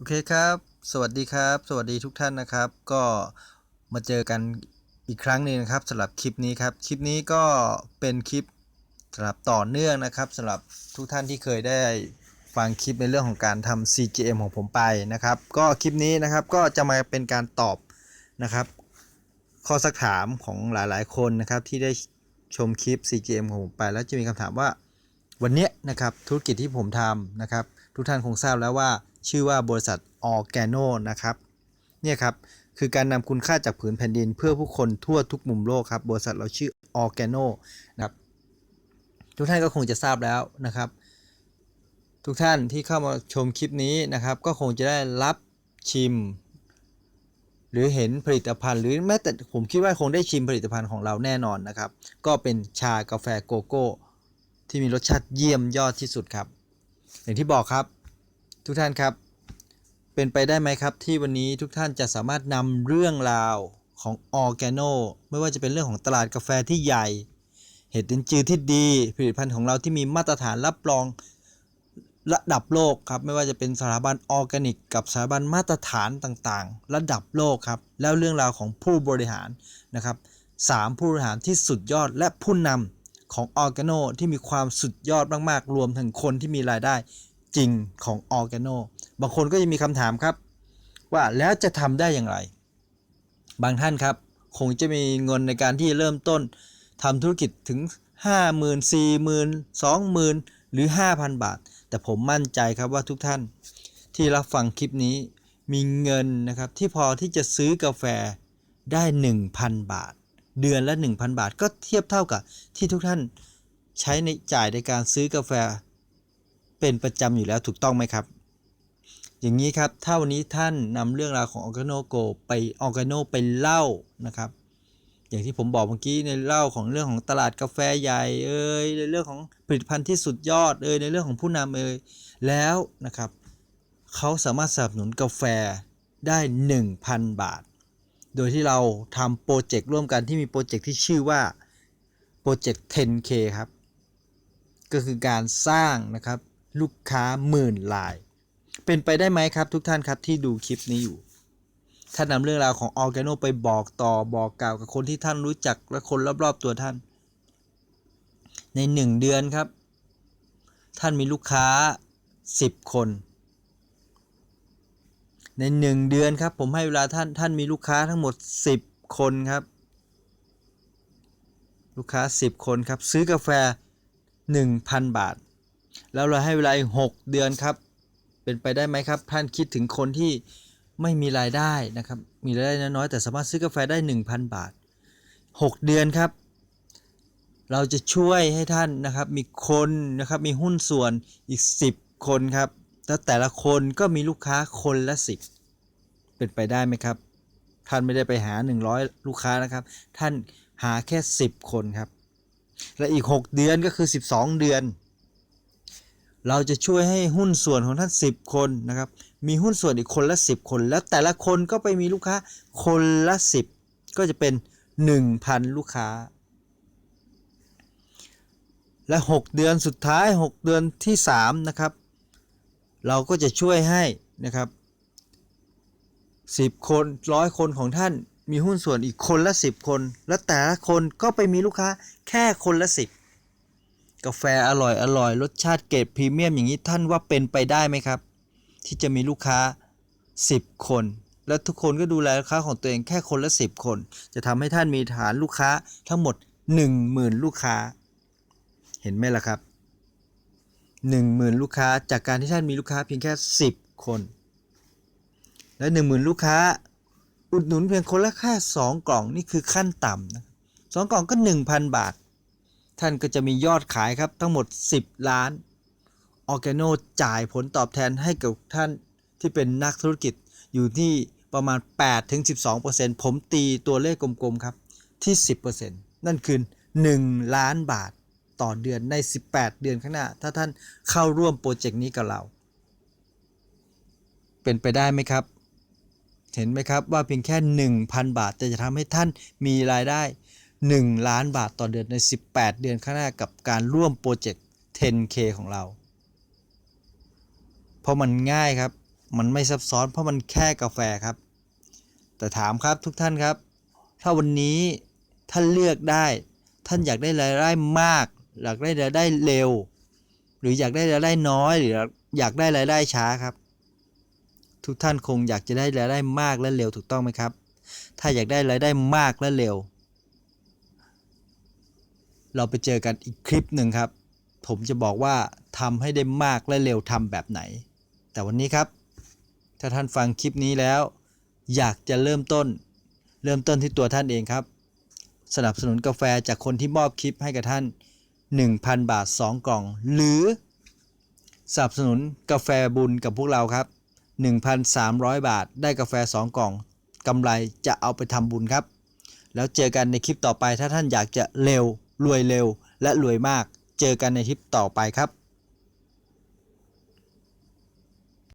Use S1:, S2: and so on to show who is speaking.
S1: โอเคครับ สวัสดีครับ สวัสดีทุกท่านนะครับ ก็มาเจอกันอีกครั้งหนึ่งนะครับสำหรับคลิปนี้ครับ คลิปนี้ก็เป็นคลิปสำหรับต่อเนื่องนะครับสำหรับทุกท่านที่เคยได้ฟังคลิปในเรื่องของการทำ CGM ของผมไปนะครับ ก็คลิปนี้นะครับก็จะมาเป็นการตอบนะครับ ข้อสักถามของหลายๆ คนนะครับที่ได้ชมคลิป CGM ของผมไป แล้วจะมีคำถามว่าวันนี้นะครับธุรกิจที่ผมทำนะครับ ทุกท่านคงทราบแล้วว่า ชื่อว่าบริษัทออแกโนนะครับเนี่ยครับคือการนำคุณค่าจากผืนแผ่นดิน เพื่อผู้คนทั่วทุกมุมโลกครับบริษัทเราชื่อออแกโนนะครับทุกท่านก็คงจะทราบแล้วนะครับ ทุกท่านที่เข้ามาชมคลิปนี้นะครับ ก็คงจะได้รับชิม หรือเห็นผลิตภัณฑ์ หรือแม้แต่ผมคิดว่าคงได้ชิมผลิตภัณฑ์ของเราแน่นอนนะครับ ก็เป็นชากาแฟโกโก้ที่มีรสชาติเยี่ยมยอดที่สุดครับ อย่างที่บอกครับ ทุกท่านครับ เป็นไปได้ไหมครับ ที่วันนี้ทุกท่านจะสามารถนำเรื่องราวของออแกโนไม่ว่าจะเป็นเรื่องของตลาดกาแฟที่ใหญ่ เห็ดดินจือที่ดี ผลิตภัณฑ์ของเราที่มีมาตรฐานรับรองระดับโลกครับ ไม่ว่าจะเป็นสถาบันออร์แกนิก กับสถาบันมาตรฐานต่างๆ ระดับโลกครับ แล้วเรื่องราวของผู้บริหารนะครับสามผู้บริหารที่สุดยอดและผู้นำของออร์แกโนที่มีความสุดยอดมากๆ รวมถึงคนที่มีรายได้ จริงของออร์แกโนบางคนก็จะมีคำถามครับ ว่าแล้วจะทำได้อย่างไร บางท่านครับ คงจะมีเงินในการที่จะเริ่มต้นทำธุรกิจถึง 50,000 40,000 20,000 หรือ 5,000 บาท แต่ผมมั่นใจครับว่าทุกท่านที่รับฟังคลิปนี้มีเงินนะครับที่พอที่จะซื้อกาแฟได้ 1,000 บาท เดือนละ 1,000 บาท ก็เทียบเท่ากับที่ทุกท่านใช้ในจ่ายในการซื้อกาแฟ เป็นประจำอยู่แล้วถูกต้องไหมครับ อย่างนี้ครับ ถ้าวันนี้ท่านนำเรื่องราวของออ g กโนโกไปออ g กโนไปเล่านะครับ อย่างที่ผมบอกเมื่อกี้ในเล่าของเรื่องของตลาดกาแฟใหญ่เอ่ยในเรื่องของผลิตภัณฑ์ที่สุดยอดเอ่ยในเรื่องของผู้นำเอ่ยแล้วนะครับเขาสามารถสนับสนุนกาแฟได้ 1,000 บาท โดยที่เราทำโปรเจกต์ร่วมกันที่มีโปรเจกต์ที่ชื่อว่าโปรเจกต์ 10K ครับ ก็คือการสร้างนะครับ ลูกค้าหมื่นลาย เป็นไปได้ไหมครับทุกท่านครับที่ดูคลิปนี้อยู่ถ้านำเรื่องราวของออร์แกโนไปบอกต่อบอกกล่าวกับคนที่ท่านรู้จักและคนรอบๆตัวท่าน ในหนึ่งเดือนครับ ท่านมีลูกค้า 10 คน ในหนึ่งเดือนครับ ผมให้เวลาท่านท่านมีลูกค้าทั้งหมด 10 คนครับ ลูกค้า 10 คนครับ ซื้อกาแฟ 1,000 บาท แล้วเราให้เวลาอีก 6 เดือนครับ เป็นไปได้ไหมครับ ท่านคิดถึงคนที่ไม่มีรายได้นะครับ มีรายได้น้อยแต่สามารถซื้อกาแฟได้ 1,000 บาท 6 เดือนครับ เราจะช่วยให้ท่านนะครับ มีคนนะครับมีหุ้นส่วนอีก 10 คนครับแล้วแต่ละคนก็มีลูกค้าคนละ 10 เป็นไปได้ไหมครับ ท่านไม่ได้ไปหา 100 ลูกค้านะครับ ท่านหาแค่ 10 คนครับ และอีก 6 เดือนก็คือ 12 เดือน เราจะช่วยให้หุ้นส่วนของท่าน 10 คนนะครับ มีหุ้นส่วนอีกคนละ 10 คน แล้วแต่ละคนก็ไปมีลูกค้าคนละ 10 ก็จะเป็น 1,000 ลูกค้า และ 6 เดือนสุดท้าย 6 เดือนที่ 3 นะครับ เราก็จะช่วยให้นะครับ 10 คนร้อยคนของท่านมีหุ้นส่วนอีกคนละ 10 คน และแต่ละคนก็ไปมีลูกค้าแค่คนละ 10 กาแฟอร่อยอร่อยรสชาติเกรดพรีเมียมอย่างนี้ท่านว่าเป็นไปได้ไหมครับ ที่จะมีลูกค้า 10 คน และทุกคนก็ดูแลลูกค้าของตัวเองแค่คนละ 10 คน จะทำให้ท่านมีฐานลูกค้าทั้งหมด 10,000 ลูกค้า เห็นไหมล่ะครับ 10,000 ลูกค้าจากการที่ท่านมีลูกค้าเพียงแค่ 10 คน และ 10,000 ลูกค้า อุดหนุนเพียงคนละแค่2กล่องนี่คือขั้นต่ำนะสองกล่องก็ 1,000 บาท ท่านก็จะมียอดขายครับทั้งหมด 10 ล้านออร์แกโนจ่ายผลตอบแทนให้กับท่านที่เป็นนักธุรกิจอยู่ที่ประมาณ 8-12%ผมตีตัวเลขกลมๆครับที่ 10%นั่นคือ 1 ล้านบาทต่อเดือนใน 18 เดือนข้างหน้า ถ้าท่านเข้าร่วมโปรเจกต์นี้กับเรา เป็นไปได้ไหมครับ เห็นไหมครับว่าเพียงแค่ 1,000 บาท แต่จะทำให้ท่านมีรายได้ 1 ล้านบาทต่อเดือนใน 18 เดือนข้างหน้ากับการร่วมโปรเจกต์ 10K ของเรา เพราะมันง่ายครับ มันไม่ซับซ้อนเพราะมันแค่กาแฟครับ แต่ถามครับทุกท่านครับ ถ้าวันนี้ท่านเลือกได้ ท่านอยากได้รายได้มาก อยากได้รายได้เร็ว หรืออยากได้รายได้น้อย หรืออยากได้รายได้ช้าครับ ทุกท่านคงอยากจะได้รายได้มากและเร็วถูกต้องไหมครับ ถ้าอยากได้รายได้มากและเร็ว เราไปเจอกันอีกคลิปหนึ่งครับ ผมจะบอกว่าทำให้ได้มากและเร็วทำแบบไหน แต่วันนี้ครับ ถ้าท่านฟังคลิปนี้แล้ว อยากจะเริ่มต้น เริ่มต้นที่ตัวท่านเองครับ สนับสนุนกาแฟจากคนที่มอบคลิปให้กับท่าน 1,000 บาท 2 กล่อง หรือสนับสนุนกาแฟบุญกับพวกเราครับ 1,300 บาท ได้กาแฟ 2 กล่องกำไรจะเอาไปทำบุญครับ แล้วเจอกันในคลิปต่อไปถ้าท่านอยากจะเร็ว รวยเร็วและรวยมาก เจอกันในทริปต่อไปครับ